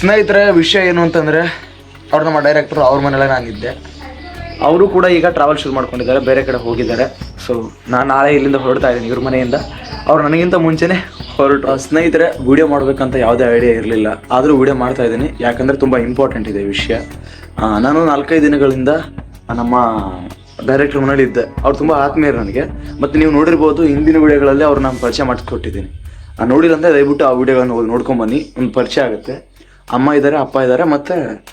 ಸ್ನೇಹಿತರೆ, ವಿಷಯ ಏನು ಅಂತಂದರೆ, ಅವ್ರು ನಮ್ಮ ಡೈರೆಕ್ಟರ್ ಅವ್ರ ಮನೇಲೆ ನಾನಿದ್ದೆ. ಅವರು ಕೂಡ ಈಗ ಟ್ರಾವೆಲ್ ಶುರು ಮಾಡ್ಕೊಂಡಿದ್ದಾರೆ, ಬೇರೆ ಕಡೆ ಹೋಗಿದ್ದಾರೆ. ಸೊ ನಾನು ನಾಳೆ ಇಲ್ಲಿಂದ ಹೊರಡ್ತಾ ಇದ್ದೀನಿ ಇವ್ರ ಮನೆಯಿಂದ. ಅವ್ರು ನನಗಿಂತ ಮುಂಚೆನೇ ಹೊರಟು. ಸ್ನೇಹಿತರೆ ವೀಡಿಯೋ ಮಾಡಬೇಕಂತ ಯಾವುದೇ ಐಡಿಯಾ ಇರಲಿಲ್ಲ. ಆದರೂ ವೀಡಿಯೋ ಮಾಡ್ತಾ ಇದ್ದೀನಿ. ಯಾಕಂದರೆ ತುಂಬ ಇಂಪಾರ್ಟೆಂಟ್ ಇದೆ ವಿಷಯ. ನಾನು ನಾಲ್ಕೈದು ದಿನಗಳಿಂದ ನಮ್ಮ ಡೈರೆಕ್ಟರ್ ಮನೇಲಿ ಇದ್ದೆ. ಅವ್ರು ತುಂಬ ಆತ್ಮೀಯರು ನನಗೆ. ಮತ್ತು ನೀವು ನೋಡಿರ್ಬೋದು, ಹಿಂದಿನ ವಿಡಿಯೋಗಳಲ್ಲಿ ಅವ್ರು ನಾನು ಪರಿಚಯ ಮಾಡಿಸ್ಕೊಟ್ಟಿದ್ದೀನಿ ನೋಡಿಲ್ಲ ಅಂದರೆ ದಯವಿಟ್ಟು ಆ ವಿಡಿಯೋಗಳನ್ನು ನೋಡ್ಕೊಂಬನ್ನಿ ಬನ್ನಿ. ಒಂದು ಪರಿಚಯ ಆಗುತ್ತೆ. ಅಮ್ಮ ಇದ್ದಾರೆ ಅಪ್ಪ ಇದ್ದಾರೆ ಮತ್ತೆ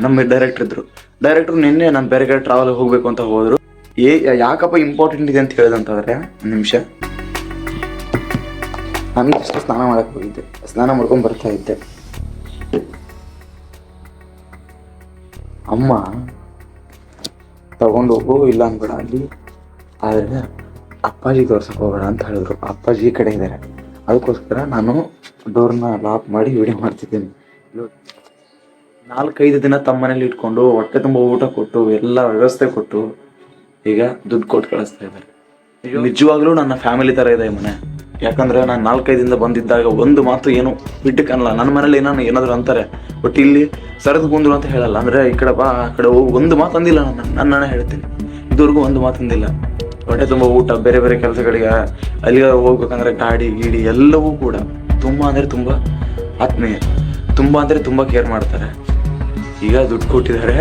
ನಮ್ಮ ಡೈರೆಕ್ಟರ್ ಇದ್ರು. ಡೈರೆಕ್ಟರ್ ನಿನ್ನೆ ನಾನು ಬೇರೆ ಕಡೆ ಟ್ರಾವೆಲ್ ಹೋಗ್ಬೇಕು ಅಂತ ಹೋದ್ರು. ಏ, ಯಾಕಪ್ಪ ಇಂಪಾರ್ಟೆಂಟ್ ಇದೆ ಅಂತ ಹೇಳಿದಂತಂದ್ರೆ, ಒಂದು ನಿಮಿಷ. ನಾನು ಸ್ನಾನ ಮಾಡಕ್ಕೆ ಹೋಗಿದ್ದೆ. ಸ್ನಾನ ಮಾಡ್ಕೊಂಡ್ ಬರ್ತಾ ಇದ್ದೆ. ಅಮ್ಮ, ತಗೊಂಡು ಹೋಗು, ಇಲ್ಲ ಅನ್ಬೇಡ. ಅಲ್ಲಿ, ಆದ್ರೆ, ಅಪ್ಪಾಜಿ ತೋರ್ಸಕ್ ಹೋಗೋಣ ಅಂತ ಹೇಳಿದ್ರು. ಅಪ್ಪಾಜಿ ಕಡೆ ಇದ್ದಾರೆ ಅದಕ್ಕೋಸ್ಕರ ನಾನು ಡೋರ್ನ ಲಾಕ್ ಮಾಡಿ ವಿಡಿಯೋ ಮಾಡ್ತಿದ್ದೀನಿ. ನಾಲ್ಕೈದು ದಿನ ತಮ್ಮ ಮನೇಲಿ ಇಟ್ಕೊಂಡು ಹೊಟ್ಟೆ ತುಂಬ ಊಟ ಕೊಟ್ಟು ಎಲ್ಲ ವ್ಯವಸ್ಥೆ ಕೊಟ್ಟು ಈಗ ದುಡ್ಡು ಕೊಟ್ಟು ಕಳಿಸ್ತಾ ಇದ್ದಾರೆ. ನಿಜವಾಗ್ಲೂ ನನ್ನ ಫ್ಯಾಮಿಲಿ ತರ ಇದೆ ಮನೆ. ಯಾಕಂದ್ರೆ ನಾನು ನಾಲ್ಕೈದಿಂದ ಬಂದಿದ್ದಾಗ ಒಂದು ಮಾತು ಏನು ಬಿಟ್ಟಕ್ಕೆ ಅನ್ನಲ್ಲ ನನ್ನ ಮನೇಲಿ ಏನೋ ಏನಾದ್ರು ಅಂತಾರೆ. ಬಟ್ ಇಲ್ಲಿ ಸರದ್ ಕುಂದ್ರು ಅಂತ ಹೇಳಲ್ಲ. ಅಂದ್ರೆ ಈ ಕಡೆ ಬಾ ಆ ಕಡೆ ಹೋಗಿ. ಒಂದು ಮಾತು ಅಂದಿಲ್ಲ ನಾನು ನನ್ನ ಹೇಳ್ತೀನಿ. ಇದುವರೆಗೂ ಒಂದು ಮಾತು ಅಂದಿಲ್ಲ. ಹೊಟ್ಟೆ ತುಂಬ ಊಟ ಬೇರೆ ಬೇರೆ ಕೆಲಸಗಳಿಗೆ ಅಲ್ಲಿಗೆ ಹೋಗ್ಬೇಕಂದ್ರೆ ಗಾಡಿ ಗೀಡಿ ಎಲ್ಲವೂ ಕೂಡ ತುಂಬ ಅಂದ್ರೆ ತುಂಬ ಆತ್ಮೀಯ. ತುಂಬ ಅಂದರೆ ತುಂಬ ಕೇರ್ ಮಾಡ್ತಾರೆ. ಈಗ ದುಡ್ಡು ಕೊಟ್ಟಿದ್ದಾರೆ.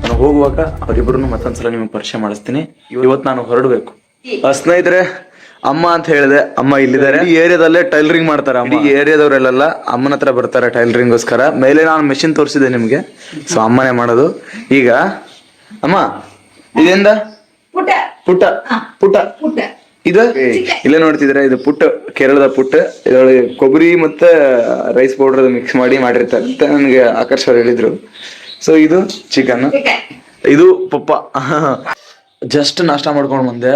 ನಾನು ಹೋಗುವಾಗ ಅವರಿಬ್ಬರನ್ನು ಮತ್ತೊಂದ್ಸಲ ನಿಮಗೆ ಪರಿಚಯ ಮಾಡಿಸ್ತೀನಿ. ಇವತ್ತು ನಾನು ಹೊರಡಬೇಕು. ಸ್ನೇಹಿತರೆ ಅಮ್ಮ ಅಂತ ಹೇಳಿದೆ. ಅಮ್ಮ ಇಲ್ಲಿದ್ದಾರೆ. ಈ ಏರಿಯಾದಲ್ಲೇ ಟೈಲರಿಂಗ್ ಮಾಡ್ತಾರೆ ಅಮ್ಮ. ಈ ಏರಿಯಾದವರೆಲ್ಲ ಅಮ್ಮನ ಹತ್ರ ಬರ್ತಾರೆ ಟೈಲರಿಂಗ್ಗೋಸ್ಕರ. ಮೇಲೆ ನಾನು ಮೆಷಿನ್ ತೋರಿಸಿದೆ ನಿಮಗೆ. ಸೊ ಅಮ್ಮನೇ ಮಾಡೋದು. ಈಗ ಅಮ್ಮ ಇದೆಂದ? ಪುಟ. ಪುಟ್ಟ ಪುಟ್ಟ ಪುಟ್ಟ ಇದು? ಇಲ್ಲೇ ನೋಡ್ತಿದ್ರ ಇದು ಪುಟ್ಟ ಕೇರಳದ ಪುಟ್ಟ. ಇದರೊಳಗೆ ಕೊಬ್ಬರಿ ಮತ್ತೆ ರೈಸ್ ಪೌಡರ್ ಮಿಕ್ಸ್ ಮಾಡಿ ಮಾಡಿರ್ತಾರೆ ಅಂತ ನನಗೆ ಆಕರ್ಷ ಅವ್ರು ಹೇಳಿದ್ರು. ಸೊ ಇದು ಚಿಕನ್ ಇದು ಪಪ್ಪ. ಜಸ್ಟ್ ನಾಷ್ಟ ಮಾಡ್ಕೊಂಡು ಬಂದೆ.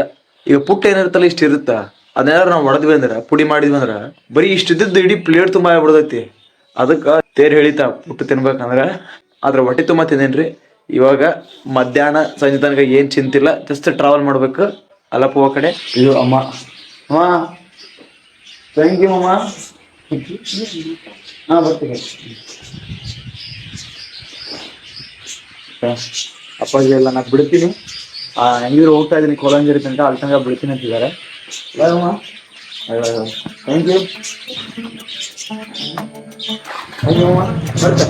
ಈಗ ಪುಟ್ಟ ಏನಿರುತ್ತಲ್ಲ ಇಷ್ಟ ಇರುತ್ತ? ಅದನ್ನೇನಾರು ನಾವು ಹೊಡೆದ್ವಿ ಅಂದ್ರೆ ಪುಡಿ ಮಾಡಿದ್ವಿ ಅಂದ್ರೆ ಬರೀ ಇಷ್ಟಿದ್ದು ಇಡೀ ಪ್ಲೇಟ್ ತುಂಬಾ ಆಗ್ಬಿಡ್ತೈತಿ. ಅದಕ್ಕೆ ತೇರ್ ಹೇಳಿತ ಪುಟ್ಟು ತಿನ್ಬೇಕಂದ್ರ. ಅದ್ರ ಹೊಟ್ಟೆ ತುಂಬಾ ತಿಂದೇನ್ರಿ. ಇವಾಗ ಮಧ್ಯಾಹ್ನ ಸಂಜೆ ತನಕ ಏನ್ ಚಿಂತಿಲ್ಲ ಜಸ್ಟ್ ಟ್ರಾವೆಲ್ ಮಾಡ್ಬೇಕು. ಅಲ್ಲಪ್ಪ ಕಡೆ. ಇದು ಅಮ್ಮ. ಅಮ್ಮ. ಥ್ಯಾಂಕ್ ಯು ಅಮ್ಮ. ಹಾ ಬರ್ತೀನಿ ಅಪ್ಪಾಜಿ ಎಲ್ಲ ನಾನು ಬಿಡ್ತೀನಿ. ಹೆಂಗಿದ್ರು ಹೋಗ್ತಾ ಇದ್ದೀನಿ ಕೋಲಂಜೇರಿ ತನಕ, ಅಲ್ಲಿ ತನಕ ಬಿಡ್ತೀನಿ ಅಂತಿದ್ದಾರೆ. ಥ್ಯಾಂಕ್ ಯು ಥ್ಯಾಂಕ್ ಯು ಅಮ್ಮ. ಬರ್ತೆ.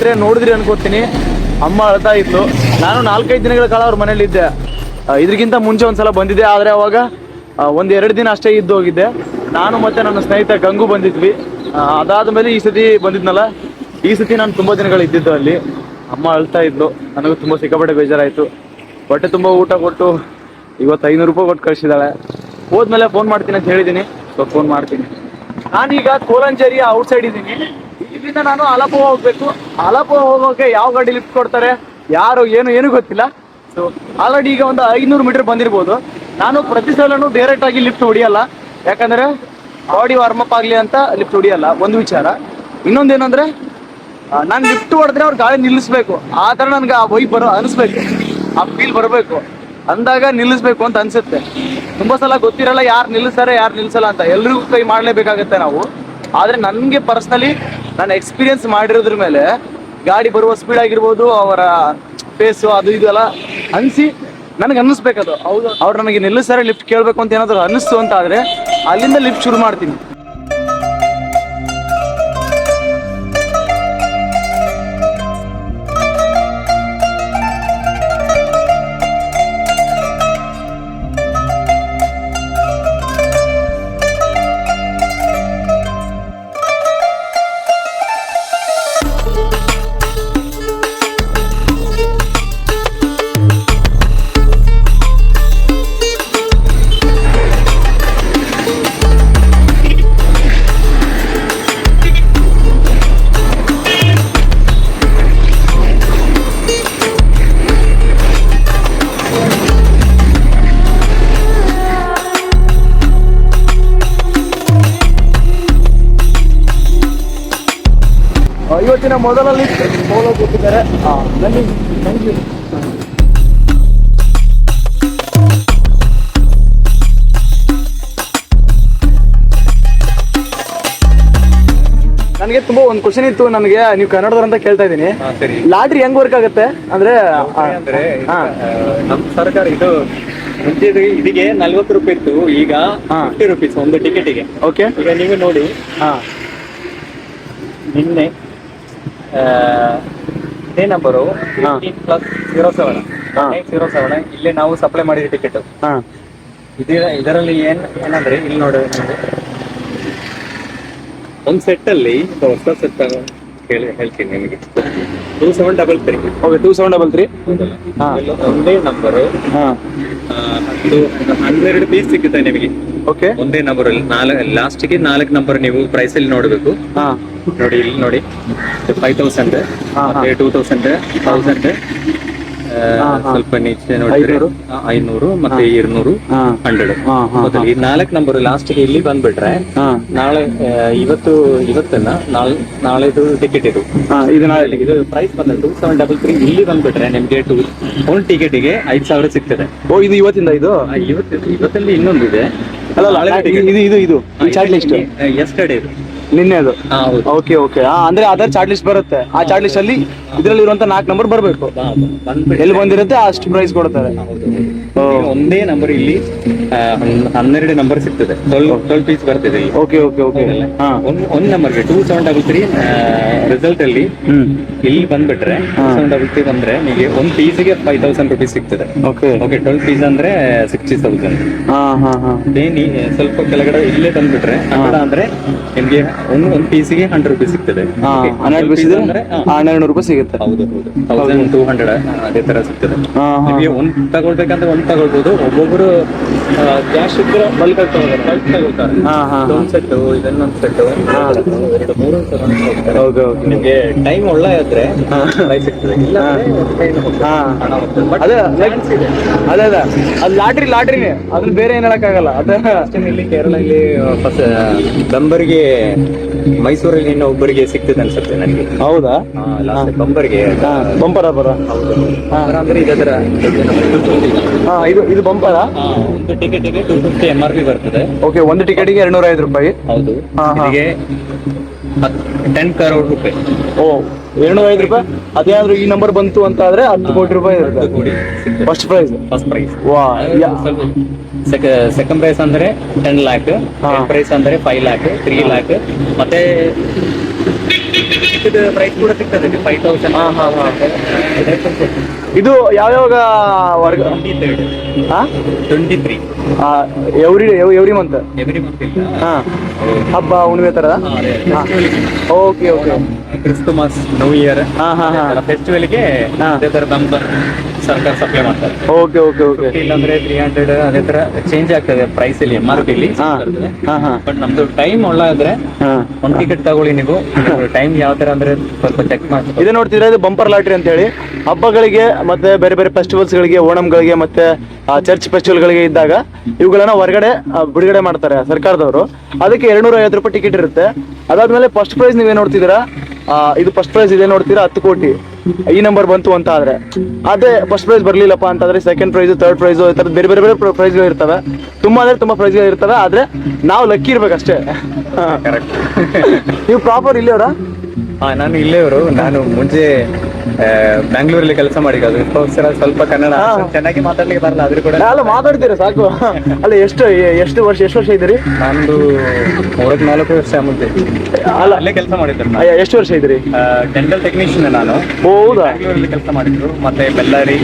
ಸ್ನೇಹಿತರೆ ನೋಡಿದ್ರಿ ಅನ್ಕೋತೀನಿ. ಅಮ್ಮ ಅಳ್ತಾ ಇತ್ತು. ನಾನು ನಾಲ್ಕೈದು ದಿನಗಳ ಕಾಲ ಅವ್ರ ಮನೇಲಿ ಇದ್ದೆ ಆ, ಇದ್ರಿಗಿಂತ ಮುಂಚೆ ಒಂದ್ಸಲ ಬಂದಿದ್ದೆ ಆದ್ರೆ ಅವಾಗ ಒಂದ್ ಎರಡು ದಿನ ಅಷ್ಟೇ ಇದ್ದು ಹೋಗಿದ್ದೆ. ನಾನು ಮತ್ತೆ ನನ್ನ ಸ್ನೇಹಿತ ಗಂಗು ಬಂದಿದ್ವಿ. ಅದಾದ ಮೇಲೆ ಈ ಸತಿ ಬಂದಿದ್ನಲ್ಲ ಈ ಸತಿ ನಾನು ತುಂಬಾ ದಿನಗಳು ಇದ್ದಿದ್ದು ಅಲ್ಲಿ. ಅಮ್ಮ ಅಳ್ತಾ ಇದ್ಲು. ನನಗೂ ತುಂಬಾ ಸಿಕ್ಕಾಪಟ್ಟೆ ಬೇಜಾರಾಯ್ತು. ಹೊಟ್ಟೆ ತುಂಬಾ ಊಟ ಕೊಟ್ಟು ಇವತ್ತು ಐನೂರು ರೂಪಾಯಿ ಕೊಟ್ಟು ಕಳಿಸಿದಾಳೆ ಹೋದ್ಮೇಲೆ ಫೋನ್ ಮಾಡ್ತೀನಿ ಅಂತ ಹೇಳಿದ್ದೀನಿ. ಸೊ ಫೋನ್ ಮಾಡ್ತೀನಿ. ನಾನೀಗ ಕೋಲಂಜೇರಿಯ ಔಟ್ಸೈಡ್ ಇದ್ದೀನಿ. ಇಲ್ಲಿಂದ ನಾನು ಅಲಪೋ ಹೋಗ್ಬೇಕು. ಅಲಪೋ ಹೋಗೋಕೆ ಯಾವ ಗಾಡಿ ಲಿಫ್ಟ್ ಕೊಡ್ತಾರೆ? ಯಾರು, ಏನು ಏನು ಗೊತ್ತಿಲ್ಲ. ಸೊ ಆಲ್ರೆಡಿ ಈಗ ಒಂದು ಐನೂರು ಮೀಟರ್ ಬಂದಿರ್ಬೋದು. ನಾನು ಪ್ರತಿ ಸಲನೂ ಡೈರೆಕ್ಟ್ ಆಗಿ ಲಿಫ್ಟ್ ಹೊಡಿಯಲ್ಲ. ಯಾಕಂದ್ರೆ ಬಾಡಿ ವಾರ್ಮ್ ಅಪ್ ಆಗ್ಲಿ ಅಂತ ಲಿಫ್ಟ್ ಹೊಡಿಯಲ್ಲ, ಒಂದು ವಿಚಾರ. ಇನ್ನೊಂದೇನಂದ್ರೆ ನಾನು ಲಿಫ್ಟ್ ಹೊಡೆದ್ರೆ ಅವ್ರು ಗಾಳಿ ನಿಲ್ಲಿಸ್ಬೇಕು. ಆ ಥರ ನನ್ಗೆ ಆ ವೈ ಬರೋ, ಅನಿಸ್ಬೇಕು. ಆ ಫೀಲ್ ಬರಬೇಕು. ಅಂದಾಗ ನಿಲ್ಲಿಸ್ಬೇಕು ಅಂತ ಅನ್ಸುತ್ತೆ. ತುಂಬಾ ಸಲ ಗೊತ್ತಿರಲ್ಲ ಯಾರು ನಿಲ್ಲಿಸ್ತಾರೆ, ಯಾರು ನಿಲ್ಲಿಸಲ್ಲ ಅಂತ. ಎಲ್ರಿಗೂ ಕೈ ಮಾಡಲೇಬೇಕಾಗತ್ತೆ ನಾವು. ಆದ್ರೆ ನನಗೆ ಪರ್ಸ್ನಲಿ ನಾನು ಎಕ್ಸ್ಪೀರಿಯನ್ಸ್ ಮಾಡಿರೋದ್ರ ಮೇಲೆ ಗಾಡಿ ಬರುವ ಸ್ಪೀಡ್ ಆಗಿರ್ಬೋದು ಅವರ ಫೇಸು ಅದು ಇದೆಲ್ಲ ಎಲ್ಲ ಅನಿಸಿ ನನಗೆ ಅನ್ನಿಸ್ಬೇಕದು ಹೌದು. ಅವ್ರು ನನಗೆ ನಿಲ್ಲಿಸ್ತಾರೆ ಲಿಫ್ಟ್ ಕೇಳಬೇಕು ಅಂತ ಏನಾದರೂ ಅನ್ನಿಸ್ತು ಅಂತ ಆದರೆ ಅಲ್ಲಿಂದ ಲಿಫ್ಟ್ ಶುರು ಮಾಡ್ತೀನಿ. ಇವತ್ತಿನ ಮೊದಲಲ್ಲಿ ಲಿಸ್ಟ್ ಪೌಲೋ ಕೊಟ್ಟಿದ್ದಾರೆ. ಆ, ಥ್ಯಾಂಕ್ ಯು ನನಗೆ ತುಂಬಾ ಒಂದು ಕ್ವಶನ್ ಇತ್ತು. ನನಗೆ ನೀವು ಕನ್ನಡದವ್ರು ಅಂತ ಕೇಳ್ತಾ ಇದ್ದೀನಿ. ಲಾಟ್ರಿ ಹೆಂಗ್ ವರ್ಕ್ ಆಗುತ್ತೆ? ಅಂದ್ರೆ ನಮ್ ಸರ್ಕಾರ ಇದು ಮುಂಚೆ ಇದಕ್ಕೆ ನಲ್ವತ್ತು ರೂಪಾಯಿ ಇತ್ತು. ಈಗ. ಫಿಫ್ಟಿ ರುಪೀಸ್ ಒಂದು ಟಿಕೆಟಿಗೆ ಓಕೆ ಈಗ ನೀವು ನೋಡಿ. ಹಾ. ನಿನ್ನೆ ಇದೇ number. Plus zero seven. Zero seven ಇಲ್ಲಿ ನಾವು ಸಪ್ಲೈ ಮಾಡಿದ ಟಿಕೆಟ್ ಹಾ. ಇದರ ಇದರಲ್ಲಿ ಏನ್ ಏನಂದ್ರೆ ಇಲ್ಲಿ ನೋಡಿ. ಒಂದು ಸೆಟ್ ಅಲ್ಲಿ ಇದು ಹೊಸ ಸೆಟ್ ಕೇಳಿ ಹೇಳ್ತೀನಿ ನಿಮಗೆ. Two seven double three okay two seven double three. ಒಂದೇ ನಂಬರ್ ಹಾ. ಹತ್ತು ಹನ್ನೆರಡು ಪೀಸ್ ಸಿಗುತ್ತೆ ನಿಮಗೆ. ಓಕೆ ಒಂದೇ ನಂಬರ್ ಅಲ್ಲಿ. ನಾಲ್ಕು ಲಾಸ್ಟ್ಗೆ ನಾಲ್ಕು ನಂಬರ್ ನೀವು ಪ್ರೈಸ್ ಅಲ್ಲಿ ನೋಡಬೇಕು. ಹಾ. ನೋಡಿ ಇಲ್ಲಿ ನೋಡಿ. Five thousand two thousand thousand ಸ್ವಲ್ಪ ನೀಚೆ ನೋಡಿದ್ರೆ ಐನೂರು? ಮತ್ತೆ ಇರ್ನೂರು ಹಂಡ್ರೆಡ್ ಈ ನಾಲ್ಕು ನಂಬರ್ ಲಾಸ್ಟ್ ಇಲ್ಲಿ ಬಂದ್ಬಿಟ್ರೆ ನಾಳೆ ಇವತ್ತು ಇವತ್ತನ್ನ ನಾಳೆ ನಾಳೆದು ಟಿಕೆಟ್ ಇದು. ಇದು ನಾಳೆ ಇದು ಪ್ರೈಸ್ ಬಂದ ಟೂ ಸೆವೆನ್ ಡಬಲ್ ತ್ರೀ ಇಲ್ಲಿ ಬಂದ್ಬಿಟ್ರೆ ನಿಮ್ಗೆ ಟೂ ಒಂದು ಟಿಕೆಟಿಗೆ ಐದು ಸಾವಿರ ಸಿಗ್ತದೆ. ಓ ಇದು ಇವತ್ತಿಂದ ಇದು? ಇವತ್ತು ಇವತ್ತಲ್ಲಿ ಇನ್ನೊಂದಿದೆ. ಅಲ್ಲ ಇದು ಇದು ಇದು ಎಷ್ಟು ಲಿಸ್ಟ್ ನಿನ್ನೆ ಅದು ಹಾ ಹೌದು. ಓಕೆ ಓಕೆ ಅಂದ್ರೆ ಅದರ್ ಚಾರ್ಟ್ ಲಿಸ್ಟ್ ಬರುತ್ತೆ. ಆ ಚಾರ್ಟ್ ಲಿಸ್ಟ್ ಅಲ್ಲಿ ಇದ್ರಲ್ಲಿ ಇರುವಂತ ನಾಲ್ಕು ನಂಬರ್ ಬರಬೇಕು. ಎಲ್ಲಿ ಬಂದಿರುತ್ತೆ ಅಷ್ಟು ಪ್ರೈಸ್ ಕೊಡ್ತಾರೆ. ಒಂದೇ ನಂಬರ್ ಇಲ್ಲಿ ಹನ್ನೆರಡು ನಂಬರ್ ಸಿಗ್ತದೆ. ಟ್ವೆಲ್ ಪೀಸ್ ಬರ್ತದೆ ಓಕೆ ಓಕೆ ಓಕೆ ಒಂದ್ ನಂಬರ್ ನಂಬರ್ಗೆ two seven double three result ಅಲ್ಲಿ ಇಲ್ಲಿ ಬಂದ್ಬಿಟ್ರೆ ಟೂ ಸೆವೆನ್ ಡಬಲ್ ತ್ರೀ ಬಂದ್ರೆ ನಿಮಗೆ ಒಂದ್ ಪೀಸ್ಗೆ ಫೈವ್ ತೌಸಂಡ್ ರುಪೀಸ್ ಸಿಗ್ತದೆ. ಓಕೆ ಓಕೆ ಟ್ವೆಲ್ ಪೀಸ್ ಅಂದ್ರೆ ಸಿಕ್ಸ್ಟಿ ತೌಸಂಡ್ ಸ್ವಲ್ಪ ಕೆಳಗಡೆ ಇಲ್ಲೇ ಬಂದ್ಬಿಟ್ರೆ ಅಂದ್ರೆ ನಿಮ್ಗೆ ಒಂದು ಒಂದ್ ಪೀಸಿಗೆ ಹಂಡ್ರೆಡ್ ರುಪೀಸ್ ಸಿಗ್ತದೆ. ಹನ್ನೆರಡು 12 ಪೀಸ್ ಅಂದ್ರೆ ಹನ್ನೆರಡು ರೂಪಾಯಿ ಸಿಗುತ್ತೆ. ಹೌದು ಹೌದು. ತೌಸಂಡ್ ಟೂ ಹಂಡ್ರೆಡ್ ಅದೇ ತರ ಸಿಗ್ತದೆ. ನಿಮಗೆ ಒಂದ್ ತಗೊಳ್ಬೇಕಂದ್ರೆ ಒಂದ್ ತಗೊಳ್ಬೋದು. ಒಬ್ಬೊಬ್ರು ಕ್ಯಾಶ್ ಇದ್ರೆ ಬಲ್ಕ್ ಬಲ್ಕ್ ತಗೊಳ್ತಾರೆ. ಒಂದು ಸೆಟ್ ಇದನ್ನೊಂದು ಸೆಟ್ ಎರಡು ಮೂರು ಹೌದು ನಿಮಗೆ ಟೈಮ್ ಒಳ್ಳೆ ಇದ್ರೆ ಪ್ರೈಸ್ ಸಿಗ್ತದೆ. ಇಲ್ಲ ಅಂದ್ರೆ ಅದೇ ಅದ. ಅದೇ. ಅದೇ ಲಾಟ್ರಿ ಲಾಟ್ರಿನೇ. ಅದನ್ನ ಬೇರೆ ಏನ್ ಹೇಳಕ್ಕಾಗಲ್ಲ. ಅದೇ ಕೇರಳ ಇಲ್ಲಿ ಫಸ್ಟ್ ಬಂಬರ್ಗೆ ಮೈಸೂರಲ್ಲಿ ಇನ್ನೂ ಒಬ್ಬರಿಗೆ ಸಿಗ್ತದೆ ಅನ್ಸುತ್ತೆ ನನಗೆ. ಹೌದಾ? ಬಂಪರ್ಗೆ ಬಂಪರ ಬರ ಅಂದ್ರೆ ಇದರ ಹಾ ಇದು ಇದು ಬಂಪರ ಒಂದು ಟಿಕೆಟ್ಗೆ two fifty M R P ಬರ್ತದೆ. ಓಕೆ ಒಂದು ಟಿಕೆಟಿಗೆ ಎರಡ್ನೂರ ಐದು ರೂಪಾಯಿ. ಹೌದು. ಹಾ, ಹಾ. ಇದಕ್ಕೆ ಟೆನ್ ಕರೋಡ್ ರೂಪಾಯಿ. ಓ ಎರಡ್ನೂರ ಐದು ರೂಪಾಯಿ? ಅದೇನಾದ್ರೂ ಈ ನಂಬರ್ ಬಂತು ಅಂತ ಆದ್ರೆ ಹತ್ತು ಕೋಟಿ ರೂಪಾಯಿ ಇರುತ್ತೆ. ಫಸ್ಟ್ ಪ್ರೈಸ್ ಫಸ್ಟ್ ಪ್ರೈಸ್ ವಾ ಸೆಕೆಂಡ್ ಪ್ರೈಸ್ ಅಂದ್ರೆ ಟೆನ್ ಲ್ಯಾಕ್. ಪ್ರೈಸ್ ಅಂದ್ರೆ ಫೈವ್ ಲ್ಯಾಕ್ ತ್ರೀ ಲ್ಯಾಕ್ ಮತ್ತೆ ಇದು ಪ್ರೈಸ್ ಕೂಡ ಸಿಗ್ತದೆ ಫೈವ್ ತೌಸಂಡ್ ಹಾ, ಹಾ, ಹಾ. ಇದು ಯಾವ್ಯಾವಾಗ ವರ್ಗ ಟ್ವೆಂಟಿ ತರ್ಡ್ ಹಾ? Twenty three every every month every month ಹಾ. ಹಬ್ಬ ಹುಣ್ಣಿಮೆ ಹಾ okay okay. Christmas new year ಹಾ ಹಾ ಹಾ. ಫೆಸ್ಟಿವಲ್ಗೆ ಹಾ. ಅದೇ ತರ ನಮ್ದು ಸರ್ಕಾರ ಸಪ್ಲೈ ಮಾಡ್ತಾರೆ. Okay okay okay. ಇಲ್ಲಾಂದ್ರೆ ತ್ರೀ ಹಂಡ್ರೆಡ್ ಅದೇ ತರ ಚೇಂಜ್ ಆಗ್ತದೆ ಪ್ರೈಸ್ ಇಲ್ಲಿ ಎಂ ಆರ್ ಪಿ ಹಾ ಹಾ ಹಾ. ಬಟ್ ನಮ್ದು ಟೈಮ್ ಒಳ್ಳೆ ಆದ್ರೆ ಹಾ. ಒಂದ್ ಟಿಕೆಟ್ ತಗೊಳ್ಳಿ ನೀವು. ಟೈಮ್ ಯಾವ ತರ ಅಂದ್ರೆ ಸ್ವಲ್ಪ ಚೆಕ್ ಮಾಡಿ ಇದು ನೋಡ್ತಿದ್ರೆ ಇದು ಬಂಪರ್ ಲಾಟ್ರಿ ಅಂತ ಹೇಳಿ ಹಬ್ಬಗಳಿಗೆ ಮತ್ತೆ ಬೇರೆ ಬೇರೆ ಫೆಸ್ಟಿವಲ್ಸ್ ಗಳಿಗೆ ಓಣಂಗಳಿಗೆ ಮತ್ತೆ ಚರ್ಚ್ ಫೆಸ್ಟಿವಲ್ ಗಳಿಗೆ ಇದ್ದಾಗ ಇವುಗಳನ್ನ ಹೊರಗಡೆ ಆ, ಬಿಡುಗಡೆ ಮಾಡ್ತಾರೆ ಸರ್ಕಾರದವರು. ಅದಕ್ಕೆ ಎರಡ್ನೂರ ಐವತ್ತು ರೂಪಾಯಿ ಟಿಕೆಟ್ ಇರುತ್ತೆ. ಅದಾದ್ಮೇಲೆ ಫಸ್ಟ್ ಪ್ರೈಸ್ ನೀವೇ ನೋಡ್ತಿದ್ದೀರಾ? ಇದು ಫಸ್ಟ್ ಪ್ರೈಸ್ ಇದೆ ನೋಡ್ತೀರಾ? ಹತ್ತು ಕೋಟಿ. ಈ ನಂಬರ್ ಬಂತು ಅಂತ ಆದ್ರೆ ಅದೇ ಫಸ್ಟ್ ಪ್ರೈಸ್ ಬರ್ಲಿಲ್ಲಪ್ಪ ಅಂತಂದ್ರೆ ಸೆಕೆಂಡ್ ಪ್ರೈಸ್ ಥರ್ಡ್ ಪ್ರೈಸ್ ಈ ಬೇರೆ ಬೇರೆ ಬೇರೆ ಪ್ರೈಸ್ಗಳು ಇರ್ತವೆ. ತುಂಬಾ ಅಂದ್ರೆ ತುಂಬಾ ಪ್ರೈಸ್ಗಳು ಇರ್ತವೆ ಆದ್ರೆ ನಾವು ಲಕ್ಕಿ ಇರ್ಬೇಕಷ್ಟೇ. ನೀವು ಪ್ರಾಪರ್ ಇಲ್ಲೇ ಅವರ ಹಾ ನಾನು ಇಲ್ಲೇವರು ನಾನು ಮುಂಚೆ ಬ್ಯಾಂಗ್ಳೂರಲ್ಲಿ ಕೆಲಸ ಮಾಡಿ ಅದಕ್ಕೋಸ್ಕರ ಸ್ವಲ್ಪ ಕನ್ನಡ. ಚೆನ್ನಾಗಿ ಮಾತಾಡ್ಲಿಕ್ಕೆ ಬರಲ್ಲ ಆದ್ರೂ ಕೂಡ. ಅಲ್ಲ ಮಾತಾಡ್ತೀರಾ ಸಾಕು. ಅಲ್ಲ ಎಷ್ಟು ಎಷ್ಟು ವರ್ಷ ಎಷ್ಟು ವರ್ಷ ಇದ್ದೀರಿ? ನಾನು ಮೂರಕ್ಕೆ ನಾಲ್ಕು ವರ್ಷ ಮುಂದೆ ಅಲ್ಲ. ಅಲ್ಲೇ ಕೆಲಸ ಮಾಡಿದ್ರು ಅಯ್ಯ, ಎಷ್ಟು ವರ್ಷ ಇದ್ದೀರಿ? ಡೆಂಟಲ್ ಟೆಕ್ನಿಷಿಯನ್ ನಾನು. ಹೌದಾ? ಬ್ಯಾಂಗ್ಳೂರಲ್ಲಿ ಕೆಲಸ ಮಾಡಿದ್ರು ಮತ್ತೆ ಬೆಳ್ಳಾರಿ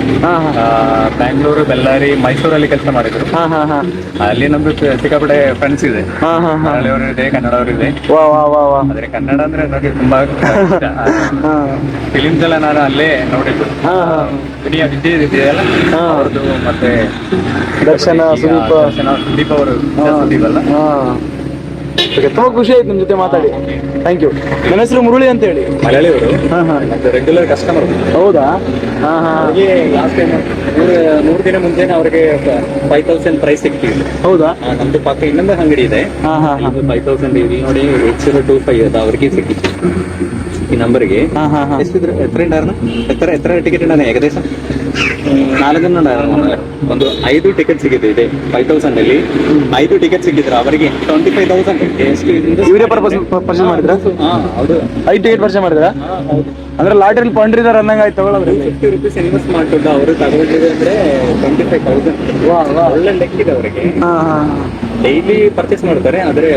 ಬ್ಯಾಂಗ್ಳೂರು ಬೆಳ್ಳಾರಿ ಮೈಸೂರಲ್ಲಿ ಕೆಲಸ ಮಾಡಿದ್ರು. ಹಾ ಹಾ ಹಾ. ಅಲ್ಲಿ ನಮ್ದು ಸಿಕ್ಕಾಪಟ್ಟೆ ಫ್ರೆಂಡ್ಸ್ ಇದೆ. ಹಾ ಹಾ ಹಾ. ಮಲಯಾಳಿಯವರು ಇದೆ ಕನ್ನಡವರು ಇದೆ. ವಾ ವಾ ವಾ ವಾ. ಆದ್ರೆ ಕನ್ನಡ ಅಂದ್ರೆ ನನಗೆ ತುಂಬಾ ಹಾ. ಫಿಲಿಮ್ಸ್ ಎಲ್ಲ ನಾನು ಅಲ್ಲೇ ನೋಡಿದ್ದು. ಹಾ, ಹಾ. ದುನಿಯಾ ವಿಜಯ್ ಇದೆಯಲ್ಲ ಹಾ. ಅವ್ರದ್ದು ಮತ್ತೆ ದರ್ಶನ ಸುದೀಪ ಸುದೀಪ್. ದರ್ಶನ ಸುದೀಪ್ ಅವರು ಹಾ. ಓಕೆ ತುಂಬಾ ಖುಷಿ ಆಯ್ತು ನಿಮ್ ಜೊತೆ ಮಾತಾಡಿ. ಥ್ಯಾಂಕ್ ಯು ನನ್ನ ಹೆಸರು ಮುರುಳಿ ಅಂತ ಹೇಳಿ ಮಲಯಾಳಿಯವರು ಹಾ ಹಾ. ರೆಗ್ಯುಲರ್ ಕಸ್ಟಮರ್ ಹೌದಾ? ಹಾ ಹಾ. ಅವ್ರಿಗೆ ಲಾಸ್ಟ್ ಟೈಮ್ ಮೂರು ಮೂರು ದಿನ ಮುಂಚೆನೆ ಅವ್ರಿಗೆ ಫೈವ್ ತೌಸಂಡ್ ಪ್ರೈಸ್ ಸಿಗ್ತೀವಿ ಹೌದಾ? ಆ, ನಮ್ದು ಪಕ್ಕ ಇನ್ನೊಂದು ಅಂಗಡಿ ಇದೆ. ಹಾ ಹಾ ಹಾ. ಫೈವ್ ತೌಸಂಡ್ ಇಲ್ಲಿ ನೋಡಿ ಏಟ್ ಜೀರೋ ಟೂ ಫೈವ್ ಅದು ಅವ್ರಿಗೆ ಸಿಕ್ಕಿತ್ತು. ഈ നമ്പറിക്ക് എത്ര ഉണ്ടായിരുന്നു എത്ര എത്ര ಟಿಕೆಟ್ ഉണ്ടായിരുന്നു ಏಕದೇಶ? ನಾಲ್ಕನ್ನು ഉണ്ടായിരുന്നു ಒಂದು ಐದು ಟಿಕೆಟ್ ಸಿಕ್ಕಿದೆ ಇದೆ ಫೈವ್ ತೌಸಂಡ್ ಅಲ್ಲಿ. ಐದು ಟಿಕೆಟ್ ಸಿಕ್ಕಿದ್ರು ಅವರಿಗೆ ಟ್ವೆಂಟಿ ಫೈವ್ ತೌಸಂಡ್ ಎಷ್ಟು ಇವರೇ ಪರ್ಚೇಸ್ ಮಾಡಿದ್ರ? ಹೌದು. ಐದು ಟಿಕೆಟ್ ಪರ್ಚೇಸ್ ಮಾಡಿದ್ರ? ಅಂದ್ರೆ ಲಾಟರಿ ಪಾಯಿಂಟ್ ಇದಾರೆ ಅಂದಂಗ ಆಯ್ತು ತಗೊಳ್ಳೋರು ಫಿಫ್ಟಿ ರುಪೀಸ್ ಇನ್ವೆಸ್ಟ್ ಮಾಡ್ಕೊಂಡು ಅವರು ತಗೊಂಡಿದ್ರೆ ಅಂದ್ರೆ ಟ್ವೆಂಟಿ ಫೈವ್ ತೌಸಂಡ್ ಒಳ್ಳೆ ಲೆಕ್ಕಿದೆ ಅವರಿಗೆ. ಡೈಲಿ ಪರ್ಚೇಸ್ ಮಾಡ್ತಾರೆ ಆದ್ರೆ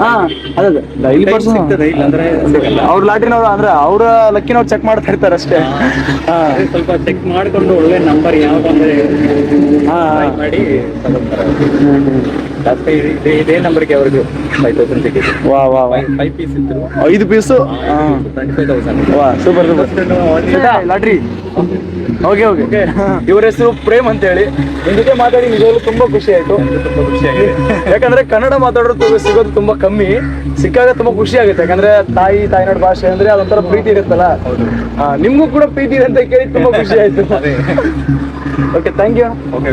ಹಾ ಅದೇ ಡೈಲಿ ಪರ್ಸನ್ ಅವ್ರ ಲಾಟ್ರಿನವ್ರು ಅಂದ್ರೆ ಅವ್ರ ಲಕ್ಕಿನವ್ರು ಚೆಕ್ ಮಾಡ್ತಾ ಇರ್ತಾರೆ ಅಷ್ಟೇ ಹಾ. ಸ್ವಲ್ಪ ಚೆಕ್ ಮಾಡ್ಕೊಂಡು ಒಳ್ಳೆ ನಂಬರ್ ಯಾವ್ದು ಅಂದ್ರೆ ಮಾಡಿ ಇದೆ- ಇದೇ ನಂಬರ್ಗೆ ಅವ್ರಿಗೆ ಫೈವ್ ತೌಸಂಡ್ ಸಿಕ್ಕಿದೆ ವಾ ವಾ ವಾ. ಫೈವ್ ಪೀಸ್ ಇದ್ರು ಐದು ಪೀಸು ಟ್ವೆಂಟಿ ಫೈವ್ ತೌಸಂಡ್ ವಾ super super lottery. Okay okay. ಇವ್ರ ಹೆಸರು ಪ್ರೇಮ್ ಅಂತ ಹೇಳಿ ನಿಮ್ ಜೊತೆ ಮಾತಾಡಿ ನಿಜವಾಗ್ಲೂ ತುಂಬಾ ಖುಷಿ ಆಯ್ತು. ತುಂಬಾ ಆಗಿದೆ. ಯಾಕಂದ್ರೆ ಕನ್ನಡ ಮಾತಾಡೋದು ಸಿಗೋದು ತುಂಬಾ ಕಮ್ಮಿ. ಸಿಕ್ಕಾಗ ತುಂಬಾ ಖುಷಿ ಆಗುತ್ತೆ. ಯಾಕಂದ್ರೆ ತಾಯಿ ತಾಯ್ನಾಡು ಭಾಷೆ ಅಂದ್ರೆ ಅದೊಂಥರ ಪ್ರೀತಿ ಇರುತ್ತಲ್ಲ. ನಿಮ್ಗೂ ಕೂಡ ಪ್ರೀತಿ ಇದೆ ಅಂತ ಕೇಳಿ ತುಂಬಾ ಖುಷಿ ಆಯ್ತು. ಓಕೆ ಥ್ಯಾಂಕ್ ಯು ಓಕೆ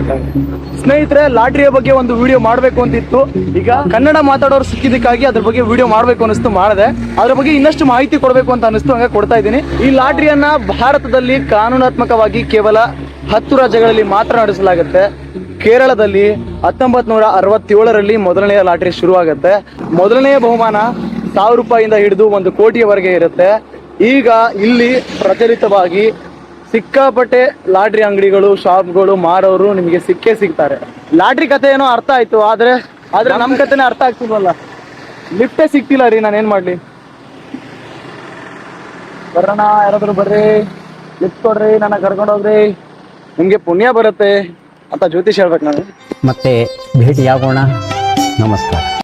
ಸ್ನೇಹಿತರೆ ಲಾಟ್ರಿಯ ಬಗ್ಗೆ ಒಂದು ವಿಡಿಯೋ ಮಾಡಬೇಕು ಅಂತಿತ್ತು. ಈಗ ಕನ್ನಡ ಮಾತಾಡೋರು ಸಿಕ್ಕಿದ್ದಕ್ಕಾಗಿ ಅದ್ರ ಬಗ್ಗೆ ವಿಡಿಯೋ ಮಾಡಬೇಕು ಅನಿಸ್ತು ಮಾಡಿದೆ. ಅದ್ರ ಬಗ್ಗೆ ಇನ್ನಷ್ಟು ಮಾಹಿತಿ ಕೊಡಬೇಕು ಅಂತ ಅನಿಸ್ತು ಹಂಗೆ ಕೊಡ್ತಾ ಇದ್ದೀನಿ. ಈ ಲಾಟ್ರಿಯನ್ನ ಭಾರತದಲ್ಲಿ ಕಾನೂನಾತ್ಮಕವಾಗಿ ಕೇವಲ ಹತ್ತು ರಾಜ್ಯಗಳಲ್ಲಿ ಮಾತ್ರ ನಡೆಸಲಾಗುತ್ತೆ. ಕೇರಳದಲ್ಲಿ ಹತ್ತೊಂಬತ್ ನೂರ ಅರವತ್ತೇಳರಲ್ಲಿ ಮೊದಲನೆಯ ಲಾಟ್ರಿ ಶುರುವಾಗುತ್ತೆ. ಮೊದಲನೆಯ ಬಹುಮಾನ ಸಾವಿರ ರೂಪಾಯಿಂದ ಹಿಡಿದು ಒಂದು ಕೋಟಿಯವರೆಗೆ ಇರುತ್ತೆ. ಈಗ ಇಲ್ಲಿ ಪ್ರಚಲಿತವಾಗಿ ಸಿಕ್ಕಾಪಟ್ಟೆ ಲಾಟ್ರಿ ಅಂಗಡಿಗಳು ಶಾಪ್ಗಳು ಮಾರೋರು ನಿಮಗೆ ಸಿಕ್ಕೇ ಸಿಗ್ತಾರೆ. ಲಾಟ್ರಿ ಕತೆ ಏನೋ ಅರ್ಥ ಆಯ್ತು ಆದ್ರೆ ಆದ್ರೆ ನಮ್ ಕತೆನೇ ಅರ್ಥ ಆಗ್ತಿಲ್ವಲ್ಲ? ಲಿಫ್ಟೇ ಸಿಗ್ತಿಲ್ಲ ರೀ ನಾನು ಏನ್ ಮಾಡ್ಲಿ? ಬರೋಣ ಯಾರಾದ್ರೂ ಬರ್ರಿ. ಲಿಫ್ಟ್ ಕೊಡ್ರಿ ನನ್ನ ಕರ್ಕೊಂಡು ಹೋಗ್ರಿ. ನಿಮ್ಗೆ ಪುಣ್ಯ ಬರುತ್ತೆ ಅಂತ ಜ್ಯೋತಿಷ್ ಹೇಳ್ಬೇಕು ನಾನು. ಮತ್ತೆ ಭೇಟಿ ಆಗೋಣ ನಮಸ್ಕಾರ.